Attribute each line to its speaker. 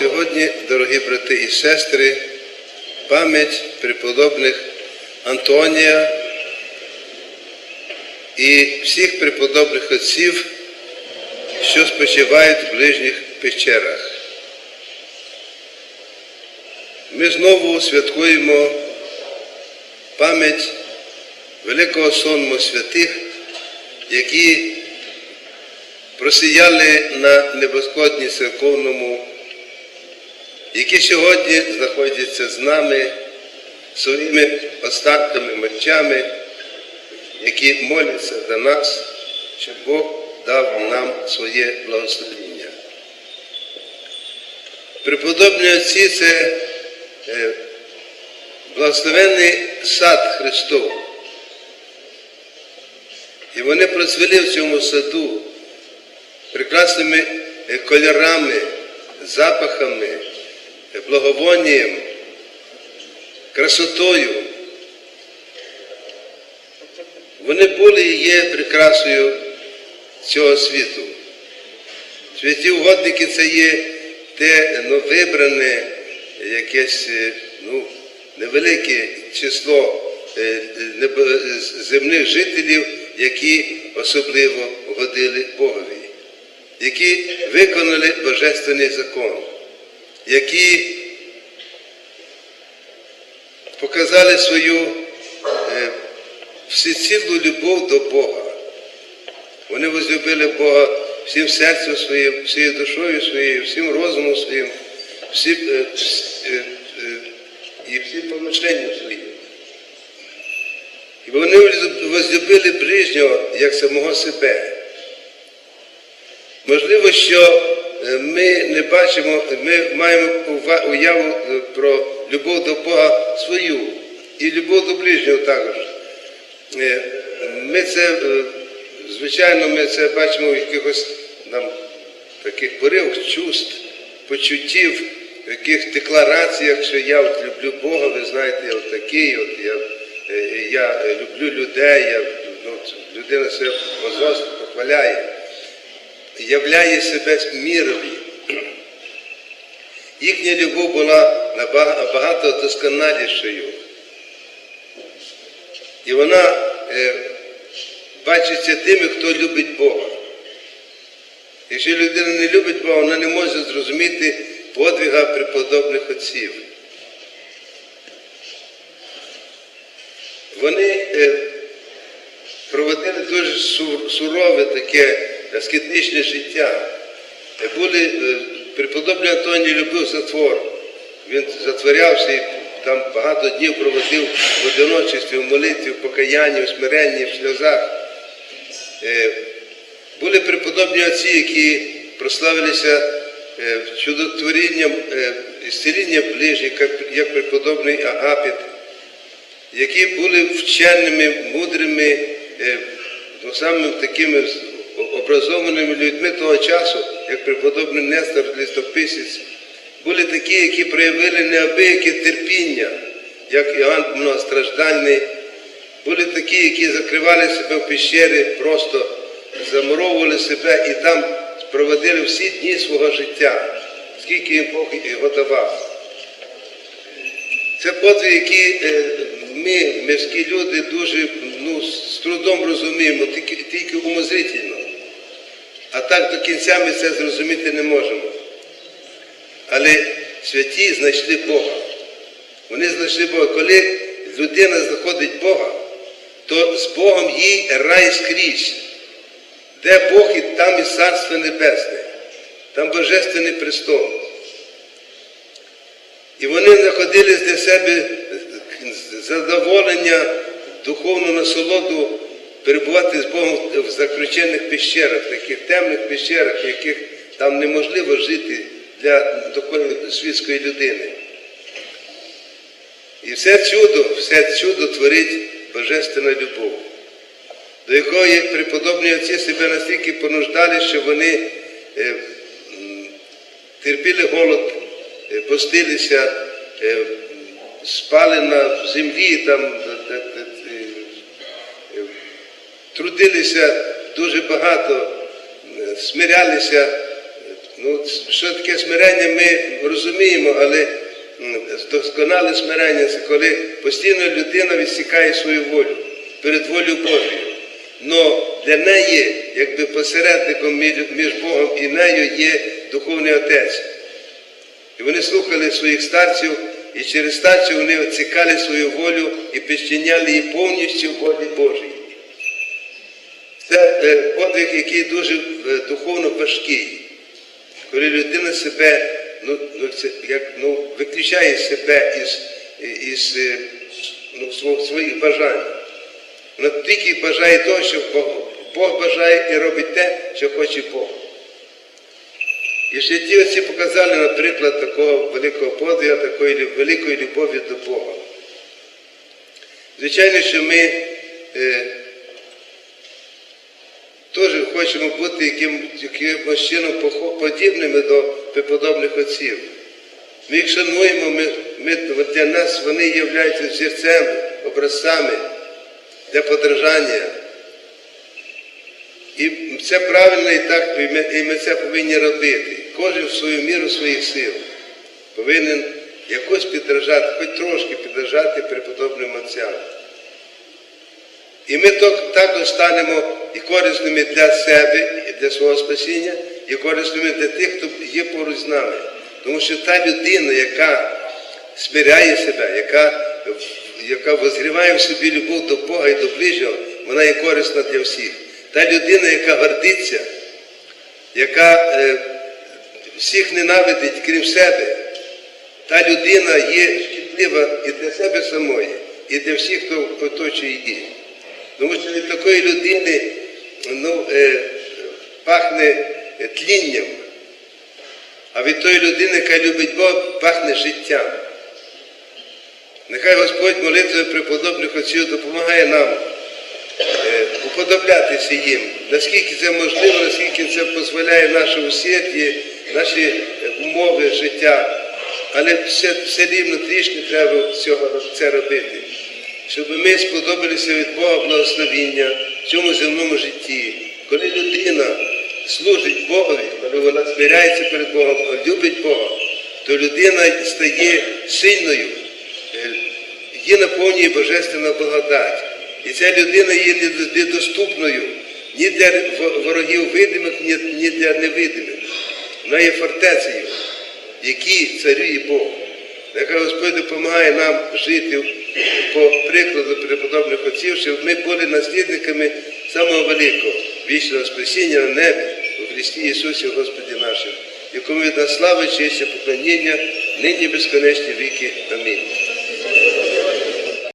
Speaker 1: Сьогодні, дорогі брати і сестри, пам'ять преподобних Антонія і всіх преподобних отців, що спочивають в ближніх печерах. Ми знову святкуємо пам'ять великого сонму святих, які просіяли на небосходні церковному, які сьогодні знаходяться з нами своїми остатками мечами, які моляться за нас, щоб Бог дав нам своє благословення. Преподобні отці це е, благословенний сад Христов. І вони процвіли в цьому саду прекрасними е, кольорами, запахами, благовонням, красотою. Вони були і є прикрасою цього світу. Святі угодники це є те ну, вибране якесь е, ну, невелике число е, земних жителів, які особливо годили Богові, які виконали Божественний закон, які показали свою е, всецілу любов до Бога. Вони возлюбили Бога всім серцем своїм, всією душою своєю, всім розумом своїм, всім, е, е, і всім помишленням своїм. І вони возлюбили ближнього як самого себе. Можливо, що ми не бачимо, ми маємо уяву е, про любов до Бога свою і любов до ближнього також. Е, Ми це, е, звичайно, ми це бачимо в якихось нам таких поривах чувств, почуттів, в яких деклараціях, що я от люблю Бога, ви знаєте, я от такий, от я, е, я люблю людей, я, ну, людина себе возносить, похваляє, являє себе мірові. Їхня любов була набагато досконалішою. І вона е, бачиться тими, хто любить Бога. Якщо людина не любить Бога, вона не може зрозуміти подвига преподобних отців. Вони е, проводили дуже сурове таке аскетичне життя. Були, е, преподобний Антоній любив затвор. Він затворявся і там багато днів проводив в одиночестві, в молитві, в покаянні, в смиренні, в сльозах. Е, Були преподобні отці, які прославилися е, чудотворінням і зцілінням ближніх, як, преподобний Агапіт, які були вченими, мудрими, ну, самими такими образованими людьми того часу, як преподобний Нестор Листописець, були такі, які проявили неабияке терпіння, як Іоанн Многостраждальний, були такі, які закривали себе в пещері, просто замуровували себе і там проводили всі дні свого життя, скільки їм Бог його давав. Це подвиг, які е, ми, мирські люди, дуже ну, з трудом розуміємо, тільки, тільки умозрительно. А так до кінця ми це зрозуміти не можемо. Але святі знайшли Бога. Вони знайшли Бога. Коли людина знаходить Бога, то з Богом їй рай скрізь. Де Бог і там і Царство Небесне, там Божественний престол. І вони знаходили для себе задоволення, духовну насолоду перебувати з Богом в заключених пещерах, таких темних пещерах, в яких там неможливо жити для світської людини. І все чудо, все чудо творить Божественна любов, до якої преподобні отці себе настільки понуждали, що вони е, терпіли голод, е, постилися, е, спали на землі, там, трудилися дуже багато, е, смирялися, е, Ну, що таке смирення, ми розуміємо, але досконале смирення це коли постійно людина відсікає свою волю перед волею Божою. Но для неї, якби посередником між, Богом і нею є духовний отець. І вони слухали своїх старців, і через старців вони оцікали свою волю і підчиняли її повністю волі Божій. Це е, подвиг, який дуже е, духовно важкий. Коли людина себе ну, ну, це, як, ну, виключає себе із, із е, ну, своїх бажань. Вона тільки бажає того, що Бог, бажає і робить те, що хоче Бог. І в житті оці показали, наприклад, такого великого подвига, такої великої любові до Бога. Звичайно, що ми хочемо бути яким, якимось чином подібними до преподобних отців. Ми їх шануємо, ми, ми, для нас вони являються зірцем, образцями для подражання. І це правильно і так, і ми, і ми це повинні робити. Кожен в свою міру своїх сил повинен якось підражати, хоч трошки підражати преподобним отцям. І ми також станемо і корисними для себе, і для свого спасіння, і корисними для тих, хто є поруч з нами. Тому що та людина, яка смиряє себе, яка, яка возгріває в собі любов до Бога і до ближнього, вона є корисна для всіх. Та людина, яка гордиться, яка е, всіх ненавидить, крім себе, та людина є шкідлива і для себе самої, і для всіх, хто оточує її. Тому що від такої людини ну, е, пахне е, тлінням, а від тої людини, яка любить Бога, пахне життям. Нехай Господь молитвою преподобних отців допомагає нам е, уподоблятися їм, наскільки це можливо, наскільки це дозволяє наше усердя, наші е, умови життя. Але все, все рівно трішки треба цього це робити, щоб ми сподобалися від Бога благословіння в цьому земному житті. Коли людина служить Богові, коли вона смиряється перед Богом, любить Бога, то людина стає сильною, е, її наповнює божественна благодать. І ця людина є недоступною ні для ворогів видимих, ні, для невидимих. Вона є фортецею, якій царює Бог. Нехай Господь допомагає нам жити по прикладу преподобних отців, щоб ми були наслідниками самого великого вічного спасіння на небі у Христі Ісусі Господі нашому, якому від нас слави, честь і поклоніння, нині безконечні віки. Амінь.